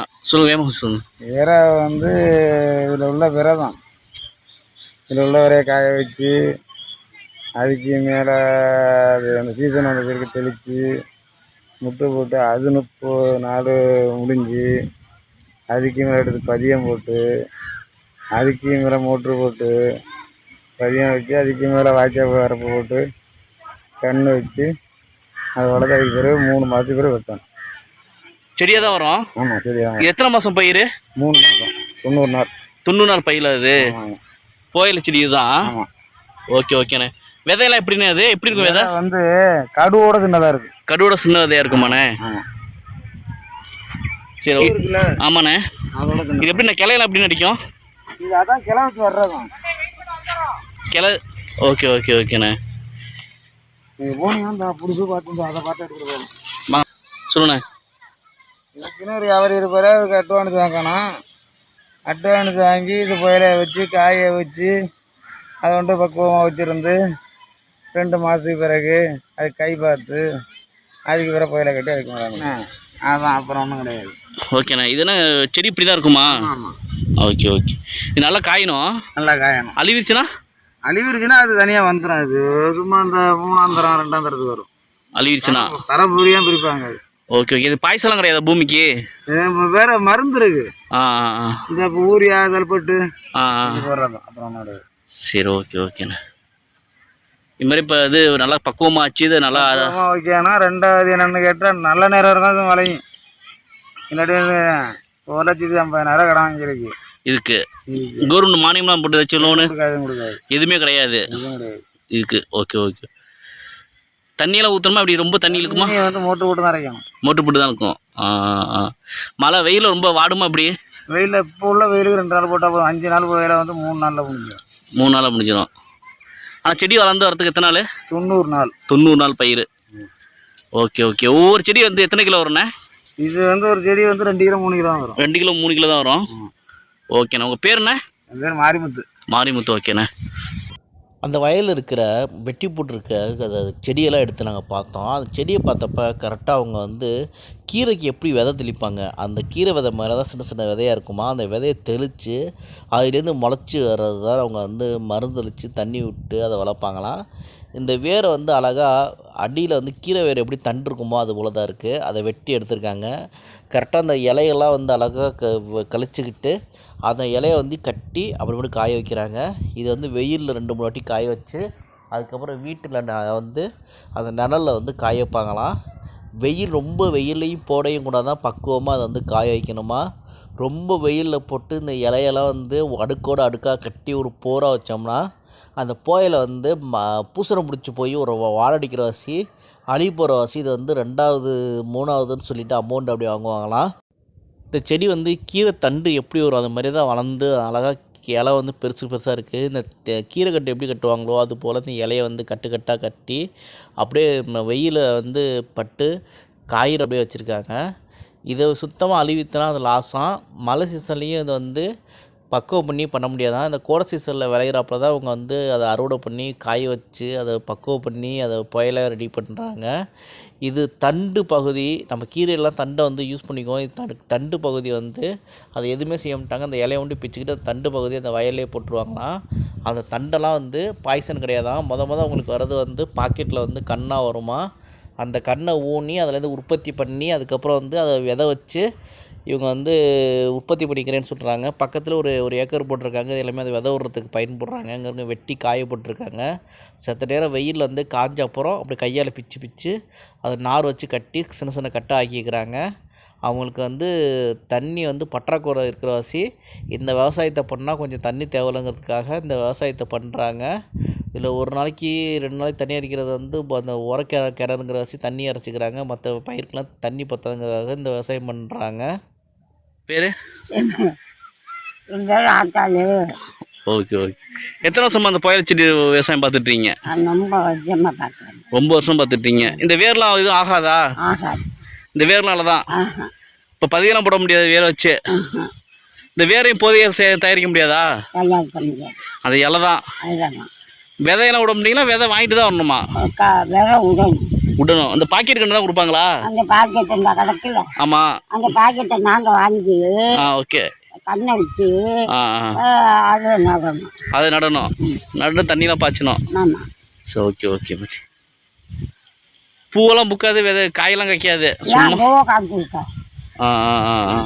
ஆ, சொல்லுங்க சொல்லுங்க. விரை வந்து இதில் உள்ள விரை தான் இதில் உள்ள விரையை காய வச்சு அதுக்கு மேலே அது அந்த சீசன் வந்ததுக்கு பிறகு தெளித்து முட்டு போட்டு அது முப்பது நாள் முடிஞ்சு அதுக்கு மேலே எடுத்து பதியம் போட்டு அதுக்கு மேலே மோட்ரு போட்டு பதியம் வச்சு அதுக்கு மேலே வாய்க்கால் வரப்பு போட்டு கன்று வச்சு அதை வளர்த்து அதுக்கு பிறகு மூணு மாதத்துக்கு பிறகு வெட்டணும். செடியாக தான் வரும். ஆமாம் சரியா எத்தனை மாதம் பயிர்? மூணு மாதம் தொண்ணூறு நாள். தொண்ணூறு நாள் பயிர் அது கோயில் செடி இதுதான்? ஆமாம் ஓகே ஓகேண்ணே. விதையெல்லாம் எப்படிண்ணே அது எப்படி இருக்கும் விதை? வந்து கடுவோட சின்னதாக இருக்குது கடுவோட சின்ன விதையா இருக்குமாண்ணே சரி ஆமாண்ணே. இது எப்படிண்ணே கிளையெல்லாம் எப்படி அடிக்கும்? இது அதான் கிளம்பிட்டு வர்றதும் கிளை ஓகே ஓகே ஓகேண்ணே. போனீங்கன்னா புதுசு பார்த்து அதை பார்த்து எடுத்துகிட்டு போகணும் மா சொல்லுண்ணே. இதுக்குன்னு ஒரு வியாபாரி இருப்பார் அவருக்கு அட்வான்ஸ் வாங்கணும். அட்வான்ஸ் வாங்கி இது புயல வச்சு காய வச்சு அதை வந்து பக்குவமாக வச்சுருந்து ரெண்டு மாதத்துக்கு பிறகு அது கை பார்த்து அதுக்கு பிறகு புயலை கட்டி அதுக்கு மேலே அதான் அப்புறம் ஒன்றும் கிடையாது. ஓகேண்ணே இது என்ன செடி இப்படி தான் இருக்குமா? ஆமாம் ஓகே ஓகே இது நல்லா காயணும்? நல்லா காயணும். அழிவிருச்சுன்னா? அழிவிருச்சுன்னா அது தனியாக வந்துடும் அது சும்மா இந்த மூணாம் தரம் ரெண்டாம் தரத்துக்கு வரும். அழிவிருச்சுன்னா? புரியாமல் பிரிப்பாங்க அது. Okay okay. இது பாய்ச்சலாம் கிடையாது பூமிக்கு? இது வேற மருந்து இருக்கு. ஆ இந்த ஊரியா தல்பட்டு ஆ இது. சரி ஓகே ஓகேண்ணே. இது மாதிரி இப்போ இது நல்லா பக்குவமாக ஆச்சு இது நல்லா வைக்கணும் ரெண்டாவது என்னன்னு கேட்டால் நல்ல நேரம் இருந்தால் அது விளையும். இல்லாட்டி ஒரு லட்சத்தி ஐம்பதாயிரம் கடன் வாங்கியிருக்கு. இதுக்கு. கவர்மெண்ட் மானியம்லாம் போட்டு வச்சு லோனு எதுவுமே கிடையாது. இதுக்கு ஓகே ஓகே. தண்ணியெல்லாம் ஊற்றணுமா அப்படி ரொம்ப தண்ணி இருக்குமா வந்து மோட்டர் போட்டு தான் அரைக்கணும். மோட்டு போட்டு தான் இருக்கும். ஆ ஆ, ஆ மழை வெயில் ரொம்ப வாடுமா அப்படி? வெயிலில் இப்போ உள்ள வெயிலுக்கு ரெண்டு நாள் போட்டால் போதும். அஞ்சு நாள் வெயில வந்து மூணு நாளில் முடிஞ்சிடும். மூணு நாளாக முடிஞ்சிடும். ஆனால் செடி வளர்ந்து வரதுக்கு எத்தனை நாள்? தொண்ணூறு நாள். தொண்ணூறு நாள் பயிர் ஓகே ஓகே. ஒவ்வொரு செடி வந்து எத்தனை கிலோ வரும்ண்ணே? இது வந்து ஒரு செடி வந்து ரெண்டு கிலோ மூணு கிலோ தான் வரும். ரெண்டு கிலோ மூணு கிலோ தான் வரும். ஓகேண்ணே. உங்கள் பேர் என்ன? பேர் மாரிமுத்து. மாரிமுத்து ஓகேண்ணே. அந்த வயலில் இருக்கிற வெட்டி போட்டிருக்க அந்த செடியெல்லாம் எடுத்து நாங்கள் பார்த்தோம். அந்த செடியை பார்த்தப்ப கரெக்டாக அவங்க வந்து கீரைக்கு எப்படி விதை தெளிப்பாங்க? அந்த கீரை விதை மாதிரி தான் சின்ன சின்ன விதையாக இருக்குமா? அந்த விதையை தெளித்து அதுலேருந்து முளைச்சி வர்றது தான் அவங்க வந்து மருந்தளித்து தண்ணி விட்டு அதை வளர்ப்பாங்களாம். இந்த வேரை வந்து அழகாக அடியில் வந்து கீரை வேர் எப்படி தண்டு இருக்குமோ அது போல தான் இருக்குது அதை வெட்டி எடுத்திருக்காங்க. கரெக்டாக அந்த இலையெல்லாம் வந்து அழகாக க வ- அந்த இலையை வந்து கட்டி அப்புறமேட்டு காய வைக்கிறாங்க. இது வந்து வெயிலில் ரெண்டு மூணு வாட்டி காய வச்சு அதுக்கப்புறம் வீட்டில் ந- வந்து அந்த நிழலில் வந்து காய வைப்பாங்களாம். வெயில் ரொம்ப வெயிலையும் போடையும் கூட தான் பக்குவமாக அதை வந்து காய வைக்கணுமா? ரொம்ப வெயிலில் போட்டு இந்த இலையெல்லாம் வந்து அடுக்கோடு அடுக்காக கட்டி ஒரு போராக வச்சோம்னா அந்த போயில வந்து ம பூசணம் பிடிச்சி போய் ஒரு வாழடிக்கிற வாசி அழி போகிற வாசி இது வந்து ரெண்டாவது மூணாவதுன்னு சொல்லிட்டு அமௌண்ட் அப்படி வாங்குவாங்களாம். இந்த செடி வந்து கீரை தண்டு எப்படி வரும்? அது மாதிரி தான் வளர்ந்து அழகாக இலை வந்து பெருசு பெருசாக இருக்குது இந்த கீரை கட்டு எப்படி கட்டுவாங்களோ அது போல் இந்த இலையை வந்து கட்டு கட்டாக கட்டி அப்படியே வெயில் வந்து பட்டு காயிற அப்படியே வச்சுருக்காங்க. இதை சுத்தமாக அழிவித்தனா அது லாஸாக மழை சீசன்லேயும் இது வந்து பக்குவம் பண்ணி பண்ண முடியாதான் இந்த கோடை சீசனில் விளையிறப்ப தான் அவங்க வந்து அதை அறுவடை பண்ணி காய வச்சு அதை பக்குவம் பண்ணி அதை புயல ரெடி பண்ணுறாங்க இது தண்டு பகுதி நம்ம கீரையெல்லாம் தண்டை வந்து யூஸ் பண்ணிக்குவோம். இது தண்டு தண்டு பகுதி வந்து அதை எதுவுமே செய்ய மாட்டாங்க. அந்த இலையை ஒன்று பிச்சுக்கிட்டு அந்த தண்டு பகுதி அந்த வயல்லே போட்டுருவாங்களாம். அந்த தண்டெல்லாம் வந்து பாய்சன் கிடையாதான் முத முத அவங்களுக்கு வர்றது வந்து பாக்கெட்டில் வந்து கண்ணாக வருமா? அந்த கண்ணை ஊனி அதுலேருந்து உற்பத்தி பண்ணி அதுக்கப்புறம் வந்து அதை விதை வச்சு இவங்க வந்து உற்பத்தி பண்ணிக்கிறேன்னு சொல்கிறாங்க பக்கத்தில் ஒரு ஒரு ஏக்கர் போட்டிருக்காங்க. எல்லாமே அது விதை விடுறதுக்கு பயன்படுறாங்க அங்கே வெட்டி காய போட்டிருக்காங்க. செத்த நேரம் வெயிலில் வந்து காஞ்ச அப்புறம் அப்படி கையால் பிச்சு பிச்சு அதை நார் வச்சு கட்டி சின்ன சின்ன கட்டை ஆக்கிக்கிறாங்க. அவங்களுக்கு வந்து தண்ணி வந்து பற்றாக்குறை இருக்கிற வாசி இந்த விவசாயத்தை பண்ணால் கொஞ்சம் தண்ணி தேவைங்கிறதுக்காக இந்த விவசாயத்தை பண்ணுறாங்க இதில் ஒரு நாளைக்கு ரெண்டு நாளைக்கு தண்ணி அடிக்கிறது வந்து இப்போ அந்த உர கிண கிணறுங்கிற வாசி தண்ணி அரைச்சிக்கிறாங்க. மற்ற பயிருக்கெலாம் தண்ணி பத்தாதுங்கிறதுக்காக இந்த விவசாயம் பண்ணுறாங்க பேர் ஓகே ஓகே எத்தனை வருஷமா அந்த புயல் செடி விவசாயம் பார்த்துட்ருக்கீங்க நான் ரொம்ப வருஷமாக பார்க்குறேன் ரொம்ப வருஷம் பார்த்துட்டீங்க இந்த வேர்லாம் எதுவும் ஆகாதா ஆகாது இந்த வேர்னால தான் இப்போ பதியெல்லாம் போட முடியாது வேரை வச்சு இந்த வேரையும் போதைய தயாரிக்க முடியாதா முடியாது அது இலை தான் விதையெல்லாம் விட முடியுங்களா விதை வாங்கிட்டு தான் வரணுமா விடணும் விடணும் அந்த பாக்கெட் கன்று தான் கொடுப்பாங்களா? அந்த பாக்கெட் இந்த கிடக்குல ஆமாம் அந்த பாக்கெட்டை நாங்கள் வாங்கி ஆ ஓகே கண்ணை வச்சு அது நடணும். அதை நடணும். நடு தண்ணியெலாம் பாய்ச்சணும். ஆமாம் சரி ஓகே ஓகே பாட்டி பூவெல்லாம் புக்காது விதை காயெல்லாம் காய்க்காது. சும்மா ஆ ஆ ஆ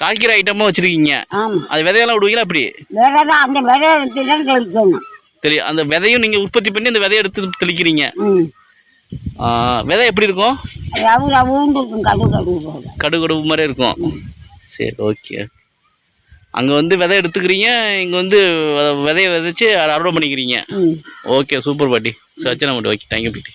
காய்க்கிற ஐட்டமாக வச்சுருக்கீங்க. அது விதையெல்லாம் விடுவீங்களா அப்படி அந்த தெரியும் அந்த விதையும் நீங்கள் உற்பத்தி பண்ணி அந்த விதையை எடுத்து தெளிக்கிறீங்க. விதை எப்படி இருக்கும்? ரவு ரவுண்டு இருக்கும் கடுகு கடுகு மாதிரி இருக்கும். சரி ஓகே அங்கே வந்து விதை எடுத்துக்கிறீங்க இங்கே வந்து விதையை விதைச்சு அறுவடை பண்ணிக்கிறீங்க. ஓகே சூப்பர் பாட்டி. சச்சனா மட்டும் ஓகே தேங்க்யூ பாட்டி.